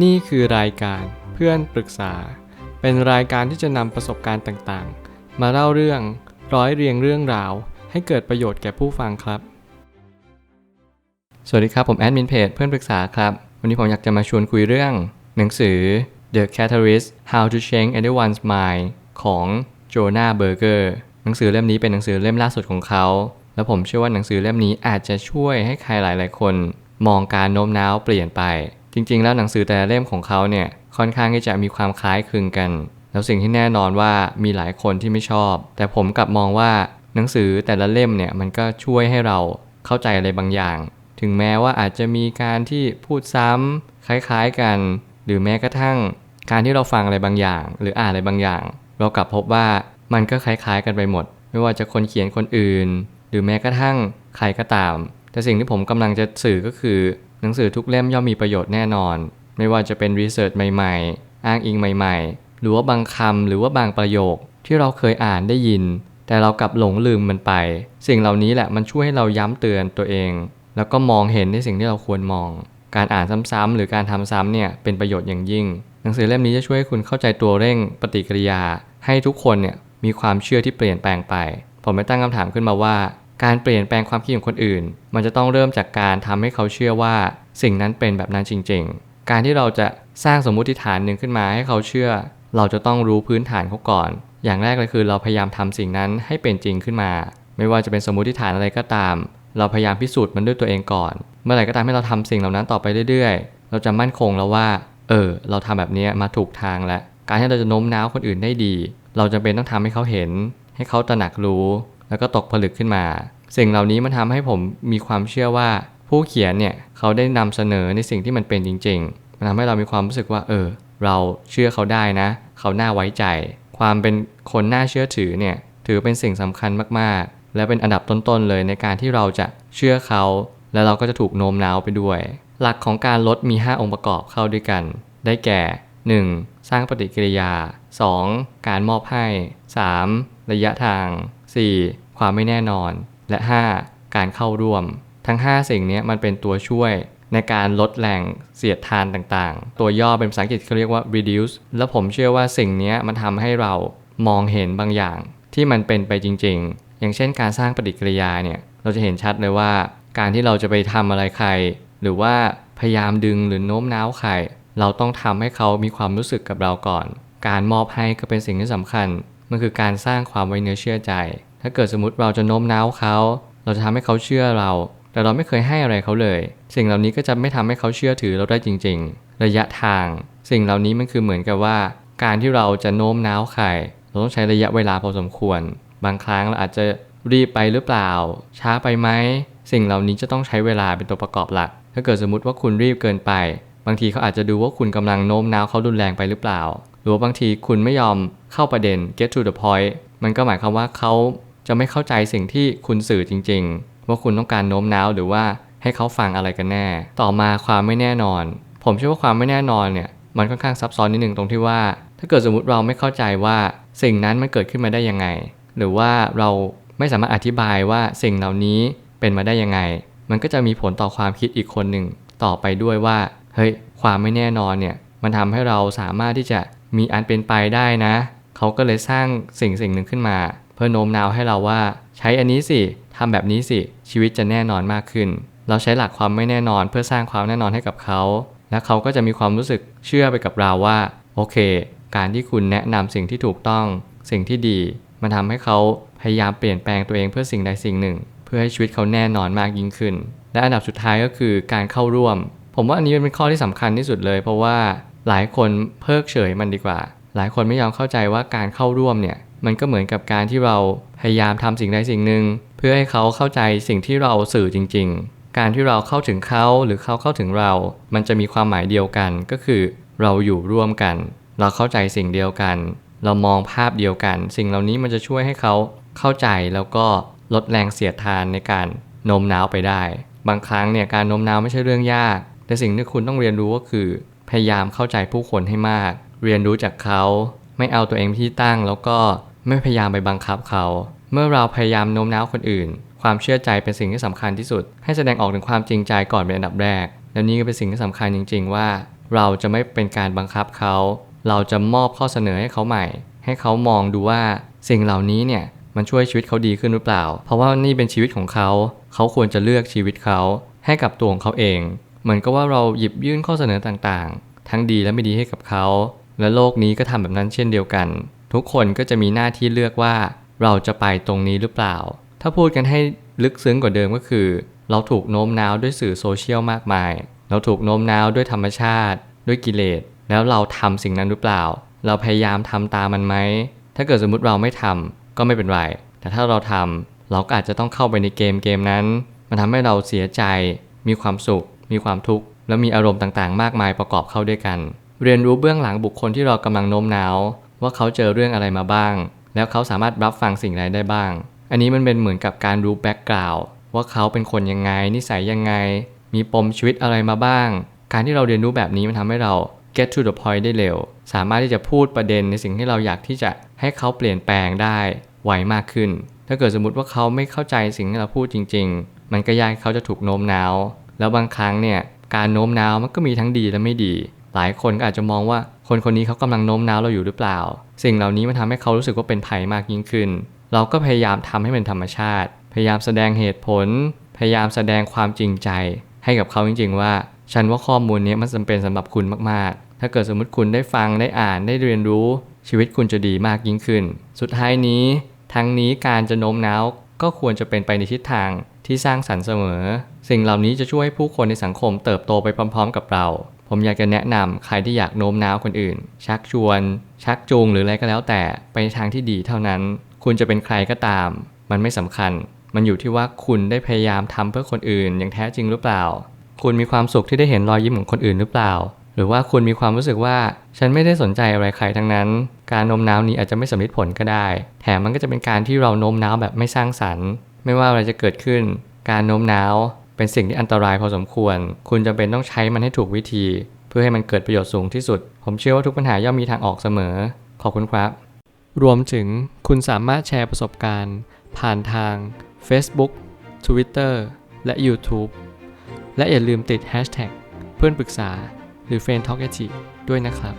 นี่คือรายการเพื่อนปรึกษา เป็นรายการที่จะนำประสบการณ์ต่างๆ มาเล่าเรื่องร้อยเรียงเรื่องราว ให้เกิดประโยชน์แก่ผู้ฟังครับ สวัสดีครับผมแอดมินเพจเพื่อนปรึกษาครับ วันนี้ผมอยากจะมาชวนคุยเรื่อง หนังสือ The Catalyst How to Change Anyone's Mind ของโจนาเบอร์เกอร์หนังสือเล่มนี้เป็นหนังสือเล่มล่าสุดของเขา แล้วผมเชื่อว่าหนังสือเล่มนี้อาจจะช่วยให้ใครหลาย ๆ คน มองการโน้มน้าวเปลี่ยนไป จริงๆ แล้วหนังสือแต่ละเล่มของเขาเนี่ยค่อนข้างที่จะมีความคล้ายคลึงกัน แล้วสิ่งที่แน่นอนว่ามีหลายคนที่ไม่ชอบ แต่ผมกลับมองว่าหนังสือแต่ละเล่มเนี่ยมันก็ช่วยให้เราเข้าใจอะไรบางอย่าง ถึงแม้ว่าอาจจะมีการที่พูดซ้ำคล้ายๆกัน หรือแม้กระทั่ง การที่เราฟังอะไรบางอย่าง หรืออ่านอะไรบางอย่าง เรากลับพบว่ามันก็คล้ายๆกันไปหมด ไม่ว่าจะคนเขียนคนอื่น หรือแม้กระทั่งใครก็ตาม แต่สิ่งที่ผมกำลังจะสื่อก็คือ หนังสือทุกเล่มย่อมมีประโยชน์แน่นอน ไม่ว่าจะเป็นรีเสิร์ชใหม่ๆ อ้างอิงใหม่ๆ หรือว่าบางคำหรือว่าบางประโยคที่เราเคยอ่านได้ยิน แต่เรากลับหลงลืมมันไป สิ่งเหล่านี้แหละมันช่วยให้เราย้ำเตือนตัวเอง แล้วก็มองเห็นในสิ่งที่เราควรมอง การอ่านซ้ำๆหรือการทำซ้ำเนี่ยเป็นประโยชน์อย่างยิ่ง หนังสือเล่มนี้จะช่วยให้คุณเข้าใจตัวเร่งปฏิกิริยา ให้ทุกคนเนี่ยมีความเชื่อที่เปลี่ยนแปลงไป ผมไม่ตั้งคำถามขึ้นมาว่า การเปลี่ยนแปลงความคิดของคนอื่น มันจะต้องเริ่มจากการทำให้เขาเชื่อว่าสิ่งนั้นเป็นแบบนั้นจริง ๆ การที่เราจะสร้างสมมุติฐานหนึ่งขึ้นมาให้เขาเชื่อ เราจะต้องรู้พื้นฐานเขาก่อน อย่างแรกเลยคือเราพยายามทำสิ่งนั้นให้เป็นจริงขึ้นมา ไม่ว่าจะเป็นสมมุติฐานอะไรก็ตาม เราพยายามพิสูจน์มันด้วยตัวเองก่อน เมื่อไหร่ก็ตามให้เราทำสิ่งเหล่านั้นต่อไปเรื่อยๆ เราจะมั่นคงแล้วว่า เออ เราทำแบบนี้มาถูกทางแล้ว การที่เราจะโน้มน้าวคนอื่นได้ดี เราจำเป็นต้องทำให้เขาเห็น ให้เขาตระหนักรู้ แล้วก็ตกผลึกขึ้นมา สิ่งเหล่านี้มันทำให้ผมมีความเชื่อว่า ผู้เขียนเนี่ยเขาได้นำเสนอในสิ่งที่มันเป็นจริง ๆ มันทำให้เรามีความรู้สึกว่า เออ เราเชื่อเขาได้นะ เขาน่าไว้ใจ ความเป็นคนน่าเชื่อถือเนี่ยถือเป็นสิ่งสำคัญมากๆ และเป็นอันดับต้นๆเลยในการที่เราจะเชื่อเขา และเราก็จะถูกโน้มน้าวไปด้วย หลักของการลดมี 5 องค์ประกอบเข้าด้วยกัน ได้แก่ 1. สร้างปฏิกิริยา 2. การมอบให้ 3. ระยะทาง 4. ความไม่แน่นอน และ 5. การเข้าร่วม ทั้ง 5 สิ่งนี้มันเป็นตัวช่วยในการลดแรงเสียดทานต่างๆ ตัวย่อเป็นภาษาอังกฤษเขาเรียกว่า reduce แล้วผมเชื่อว่าสิ่งนี้มันทำให้เรามองเห็นบางอย่าง ที่มันเป็นไปจริง ๆ อย่างเช่นการสร้างปฏิกิริยาเนี่ย เราจะเห็นชัดเลยว่า การที่เราจะไปทำอะไรใคร หรือว่าพยายามดึงหรือโน้มน้าวใคร เราต้องทำให้เขามีความรู้สึกกับเราก่อน การมอบให้ก็เป็นสิ่งที่สำคัญ มันคือการสร้างความไว้เนื้อเชื่อใจ ถ้าเกิดสมมติเราจะโน้มน้าวเขา เราจะทำให้เขาเชื่อเรา แต่เราไม่เคยให้อะไรเขาเลย สิ่งเหล่านี้ก็จะไม่ทำให้เขาเชื่อถือเราได้จริง ๆ ระยะทาง สิ่งเหล่านี้มันคือเหมือนกับว่า การที่เราจะโน้มน้าวใครเราต้องใช้ระยะเวลาพอสมควร บางครั้งเราอาจจะรีบไปหรือเปล่า ช้าไปไหมสิ่งเหล่านี้จะต้องใช้เวลาเป็นตัวประกอบหลัก ถ้าเกิดสมมติว่าคุณรีบเกินไป บางทีเขาอาจจะดูว่าคุณกำลังโน้มน้าวเขารุนแรงไปหรือเปล่า หรือว่าบางทีคุณไม่ยอมเข้าประเด็น get to the point มันก็หมายความว่าเขา จะไม่เข้าใจสิ่งที่คุณสื่อจริง ๆ ว่าคุณต้องการโน้มน้าวหรือว่าให้เขาฟังอะไรกันแน่ ต่อมาความไม่แน่นอน ผมเชื่อว่าความไม่แน่นอนเนี่ยมันค่อนข้างซับซ้อนนิดนึงตรงที่ว่า ถ้าเกิดสมมติเราไม่เข้าใจว่าสิ่งนั้นมันเกิดขึ้นมาได้ยังไง หรือว่าเราไม่สามารถอธิบายว่าสิ่งเหล่านี้เป็นมาได้ยังไง มันก็จะมีผลต่อความคิดอีกคนหนึ่งต่อไปด้วยว่า เฮ้ย ความไม่แน่นอนเนี่ย มันทำให้เราสามารถที่จะมีอันเป็นไปได้นะ เขาก็เลยสร้างสิ่งสิ่งหนึ่งขึ้นมา พื่อโน้มน้าวให้เราว่า ใช้อันนี้สิทำแบบนี้สิชีวิตจะแน่นอนมากขึ้น เราใช้หลักความไม่แน่นอนเพื่อสร้างความแน่นอนให้กับเขา และเขาก็จะมีความรู้สึกเชื่อไปกับเราว่า โอเค การที่คุณแนะนำสิ่งที่ถูกต้อง สิ่งที่ดี มันทำให้เขาพยายามเปลี่ยนแปลงตัวเองเพื่อสิ่งใดสิ่งหนึ่ง เพื่อให้ชีวิตเขาแน่นอนมากยิ่งขึ้น และอันดับสุดท้ายก็คือการเข้าร่วม ผมว่าอันนี้เป็นข้อที่สำคัญที่สุดเลย เพราะว่าหลายคนเพิกเฉยมันดีกว่า หลายคนไม่ยอมเข้าใจว่าการเข้าร่วมเนี่ย มันก็เหมือนกับการที่เราพยายามทำสิ่งใดสิ่งหนึ่ง เพื่อให้เขาเข้าใจสิ่งที่เราสื่อจริง ๆ การที่เราเข้าถึงเขาหรือเขาเข้าถึงเรา มันจะมีความหมายเดียวกันก็คือ เราอยู่ร่วมกัน เราเข้าใจสิ่งเดียวกัน เรามองภาพเดียวกัน สิ่งเหล่านี้มันจะช่วยให้เขาเข้าใจแล้วก็ลดแรงเสียดทานในการโน้มน้าวไปได้ บางครั้งเนี่ยการโน้มน้าวไม่ใช่เรื่องยาก แต่สิ่งที่คุณต้องเรียนรู้ก็คือ พยายามเข้าใจผู้คนให้มาก เรียนรู้จากเขา ไม่เอาตัวเองที่ตั้งแล้วก็ ไม่พยายามไปบังคับเขา เมื่อเราพยายามโน้มน้าวคนอื่น ความเชื่อใจเป็นสิ่งที่สำคัญที่สุด ให้แสดงออกถึงความจริงใจก่อนเป็นอันดับแรก แล้วนี่ก็เป็นสิ่งที่สำคัญจริง ๆ ว่า เราจะไม่เป็นการบังคับเขา เราจะมอบข้อเสนอให้เขาใหม่ ให้เขามองดูว่าสิ่งเหล่านี้เนี่ยมันช่วยชีวิตเขาดีขึ้นหรือเปล่า เพราะว่านี่เป็นชีวิตของเขา เขาควรจะเลือกชีวิตเขาให้กับตัวของเขาเอง เหมือนกับว่าเราหยิบยื่นข้อเสนอต่างๆ ทั้งดีและไม่ดีให้กับเขา และโลกนี้ก็ทำแบบนั้นเช่นเดียวกัน ทุกคนก็จะมีหน้าที่เลือกว่า เราจะไปตรงนี้หรือเปล่า ถ้าพูดกันให้ลึกซึ้งกว่าเดิมก็คือ เราถูกโน้มน้าวด้วยสื่อโซเชียลมากมาย เราถูกโน้มน้าวด้วยธรรมชาติ ด้วยกิเลส แล้วเราทำสิ่งนั้นหรือเปล่า เราพยายามทำตามมันไหม ถ้าเกิดสมมติเราไม่ทำก็ไม่เป็นไร แต่ถ้าเราทำเราก็อาจจะต้องเข้าไปในเกมเกมนั้น มันทำให้เราเสียใจ มีความสุข มีความทุกข์ และมีอารมณ์ต่างๆ มากมายประกอบเข้าด้วยกัน เรียนรู้เบื้องหลังบุคคลที่เรากำลังโน้มน้าว ว่าเขาเจอเรื่องอะไรมาบ้าง แล้วเขาสามารถรับฟังสิ่งใดได้บ้าง อันนี้มันเป็นเหมือนกับการรู้แบ็กกราวด์ว่าเขาเป็นคนยังไง นิสัยยังไง มีปมชีวิตอะไรมาบ้าง การที่เราเรียนรู้แบบนี้มันทำให้เรา get to the point ได้เร็ว สามารถที่จะพูดประเด็นในสิ่งที่เราอยากที่จะให้เขาเปลี่ยนแปลงได้ไวมากขึ้น ถ้าเกิดสมมติว่าเขาไม่เข้าใจสิ่งที่เราพูดจริง ๆ มันก็ยากเขาจะถูกโน้มน้าว แล้วบางครั้งเนี่ยการโน้มน้าวมันก็มีทั้งดีและไม่ดี หลายคนก็อาจจะมองว่า คนคนนี้เขากำลังโน้มน้าวเราอยู่หรือเปล่า สิ่งเหล่านี้มันทำให้เขารู้สึกว่าเป็นภัยมากยิ่งขึ้น เราก็พยายามทำให้เป็นธรรมชาติ พยายามแสดงเหตุผล พยายามแสดงความจริงใจ ให้กับเขาจริง ๆ ว่า ฉันว่าข้อมูลนี้มันจำเป็นสำหรับคุณมากๆ ถ้าเกิดสมมติคุณได้ฟังได้อ่านได้เรียนรู้ ชีวิตคุณจะดีมากยิ่งขึ้น สุดท้ายนี้ ทั้งนี้การจะโน้มน้าวก็ควรจะเป็นไปในทิศทางที่สร้างสรรค์เสมอ สิ่งเหล่านี้จะช่วยให้ผู้คนในสังคมเติบโตไปพร้อม ๆ กับเราผมอยากจะแนะนำใครที่อยากโน้มน้าวคนอื่น ชักชวน ชักจูงหรืออะไรก็แล้วแต่ไปในทางที่ดีเท่านั้น คุณจะเป็นใครก็ตาม มันไม่สำคัญ มันอยู่ที่ว่าคุณได้พยายามทำเพื่อคนอื่น อย่างแท้จริงหรือเปล่า คุณมีความสุขที่ได้เห็นรอยยิ้มของคนอื่นหรือเปล่า หรือว่าคุณมีความรู้สึกว่า ฉันไม่ได้สนใจอะไรใครทั้งนั้น การโน้มน้าวนี้อาจจะไม่สำเร็จผลก็ได้ แถมมันก็จะเป็นการที่เราโน้มน้าวแบบไม่สร้างสรรค์ ไม่ว่าอะไรจะเกิดขึ้น การโน้มน้าว เป็นสิ่งที่อันตรายพอสมควร คุณจำเป็นต้องใช้มันให้ถูกวิธี เพื่อให้มันเกิดประโยชน์สูงที่สุด ผมเชื่อว่าทุกปัญหาย่อมมีทางออกเสมอ ขอบคุณครับ รวมถึงคุณสามารถแชร์ประสบการณ์ ผ่านทาง Facebook Twitter และ YouTube และอย่าลืมติด Hashtag เพื่อนปรึกษาหรือ f r ร e n d t a l k a ด้วยนะครับ